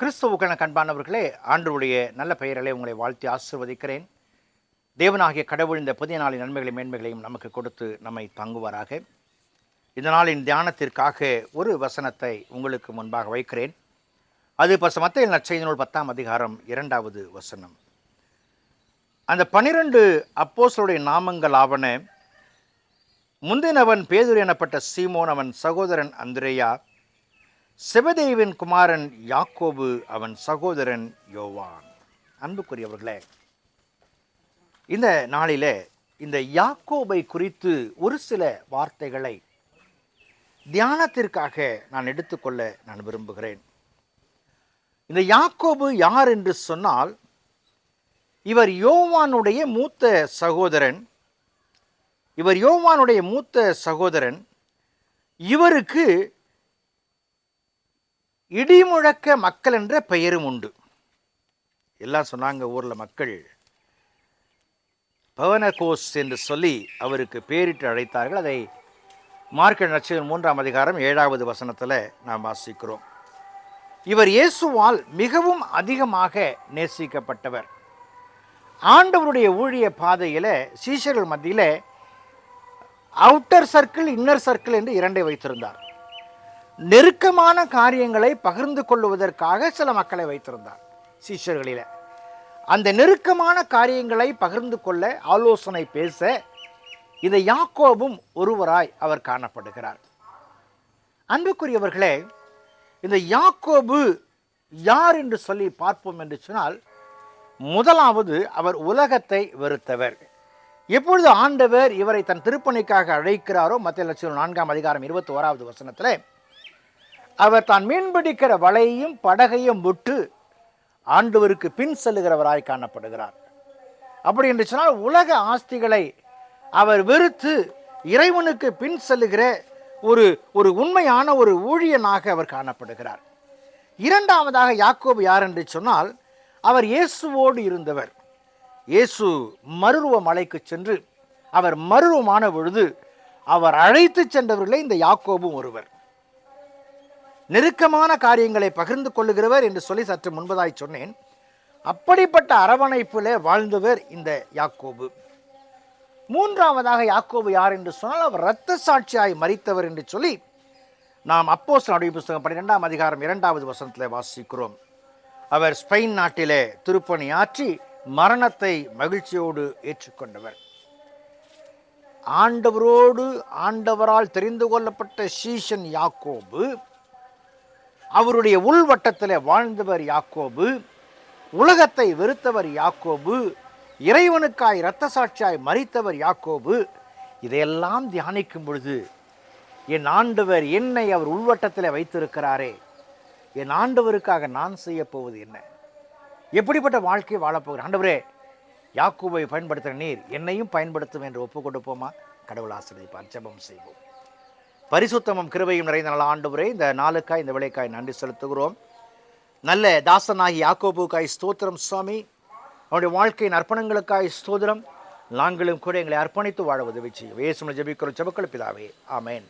கிறிஸ்துவுக்கான கண்பானவர்களே ஆண்டருடைய நல்ல பெயர்களை உங்களை வாழ்த்தி ஆசிர்வதிக்கிறேன். தேவனாகிய கடவுள் இந்த புதிய நாளின் நன்மைகளையும் மேன்மைகளையும் நமக்கு கொடுத்து நம்மை தங்குவாராக. இந்த நாளின் தியானத்திற்காக ஒரு வசனத்தை உங்களுக்கு முன்பாக வைக்கிறேன். அது இப்போ மத்திய நற்செய்தி நூல் பத்தாம் அதிகாரம் இரண்டாவது வசனம். அந்த பனிரெண்டு அப்போசருடைய நாமங்கள் ஆவன முந்தினவன் பேதுரு எனப்பட்ட சீமோன் அவன் சகோதரன் அந்திரேயா செபதேவின் குமாரன் யாக்கோபு அவன் சகோதரன் யோவான். அன்புக்குரியவர்களே இந்த நாளில் இந்த யாக்கோபை குறித்து ஒரு சில வார்த்தைகளை தியானத்திற்காக நான் எடுத்துக்கொள்ள நான் விரும்புகிறேன். இந்த யாக்கோபு யார் என்று சொன்னால் இவர் யோவானுடைய மூத்த சகோதரன் இவர் யோவானுடைய மூத்த சகோதரன் இவருக்கு இடிமுழக்க மக்கள் என்ற பெயரும் உண்டு. எல்லாம் சொன்னாங்க ஊரில் மக்கள். பவனகோஸ் என்று சொல்லி அவருக்கு பேரிட்டு அழைத்தார்கள். அதை மார்க்க நட்சத்திரம் மூன்றாம் அதிகாரம் ஏழாவது வசனத்தில் நாம் வாசிக்கிறோம். இவர் இயேசுவால் மிகவும் அதிகமாக நேசிக்கப்பட்டவர். ஆண்டவருடைய ஊழிய பாதையில் சீஷர்கள் மத்தியில் அவுட்டர் சர்க்கிள் இன்னர் சர்க்கிள் என்று இரண்டை வைத்திருந்தார். நெருக்கமான காரியங்களை பகிர்ந்து கொள்வதற்காக சில மக்களை வைத்திருந்தார் சீஷர்களில். அந்த நெருக்கமான காரியங்களை பகிர்ந்து கொள்ள ஆலோசனை பேச இந்த யாக்கோபும் ஒருவராய் அவர் காணப்படுகிறார். அன்புக்குரியவர்களே இந்த யாக்கோபு யார் என்று சொல்லி பார்ப்போம் என்று சொன்னால் முதலாவது அவர் உலகத்தை வெறுத்தவர். எப்பொழுது ஆண்டவர் இவரை தன் திருப்பணிக்காக அழைக்கிறாரோ மத்திய லட்சம் நான்காம் அதிகாரம் இருபத்தி ஓராவது வசனத்தில் அவர் தான் மீன்பிடிக்கிற வலையையும் படகையும் விட்டு ஆண்டவருக்கு பின் செல்லுகிறவராய் காணப்படுகிறார். அப்படி என்று சொன்னால் உலக ஆஸ்திகளை அவர் வெறுத்து இறைவனுக்கு பின் செல்லுகிற ஒரு ஒரு உண்மையான ஒரு ஊழியனாக அவர் காணப்படுகிறார். இரண்டாவதாக யாக்கோபு யார் என்று சொன்னால் அவர் இயேசுவோடு இருந்தவர். இயேசு மருருவ மலைக்கு சென்று அவர் மருவமான பொழுது அவர் அழைத்து சென்றவர்களே இந்த யாக்கோபும் ஒருவர். நெருக்கமான காரியங்களை பகிர்ந்து கொள்ளுகிறவர் என்று சொல்லி சற்று முன்பதாய் சொன்னேன். அப்படிப்பட்ட அரவணைப்பிலே வாழ்ந்தவர் இந்த யாக்கோபு. மூன்றாவதாக யாக்கோபு யார் என்று சொன்னால் அவர் இரத்த சாட்சியாய் மறித்தவர் என்று சொல்லி நாம் அப்போஸ் நடுவு புஸ்தகம் பன்னிரெண்டாம் அதிகாரம் இரண்டாவது வசனத்தில் வாசிக்கிறோம். அவர் ஸ்பெயின் நாட்டிலே திருப்பணி ஆற்றி மரணத்தை மகிழ்ச்சியோடு ஏற்றுக்கொண்டவர். ஆண்டவரோடு ஆண்டவரால் தெரிந்து கொள்ளப்பட்ட சீஷன் யாக்கோபு அவருடைய உள்வட்டத்தில் வாழ்ந்தவர் யாக்கோபு உலகத்தை வெறுத்தவர் யாக்கோபு இறைவனுக்காய் இரத்த சாட்சியாய் மறித்தவர் யாக்கோபு. இதையெல்லாம் தியானிக்கும் பொழுது என் ஆண்டவர் என்னை அவர் உள்வட்டத்தில் வைத்திருக்கிறாரே. என் ஆண்டவருக்காக நான் செய்யப்போவது என்ன? எப்படிப்பட்ட வாழ்க்கையை வாழப்போகிறேன் ஆண்டவரே யாக்கோபை பயன்படுத்துகிற நீர் என்னையும் பயன்படுத்தும் என்று ஒப்பு கொடுப்போமா கடவுள் ஆசிரியப்பார் ஜெபம் செய்வோம். பரிசுத்தமும் கிருபையும் நிறைந்த நல்ல ஆண்டவரே இந்த நாளுக்காய் இந்த விளைக்காய் நன்றி செலுத்துகிறோம். நல்ல தாசனாகி யாக்கோபுக்காய் ஸ்தோத்திரம் சுவாமி. அவனுடைய வாழ்க்கையின் அர்ப்பணங்களுக்காய் ஸ்தோத்திரம். நாங்களும் கூட எங்களை அர்ப்பணித்து வாழ உதவி செய்யும் வேசுமனை ஜபிக்கிறோம். ஜெபக்கள் பிதாவே. ஆமேன்.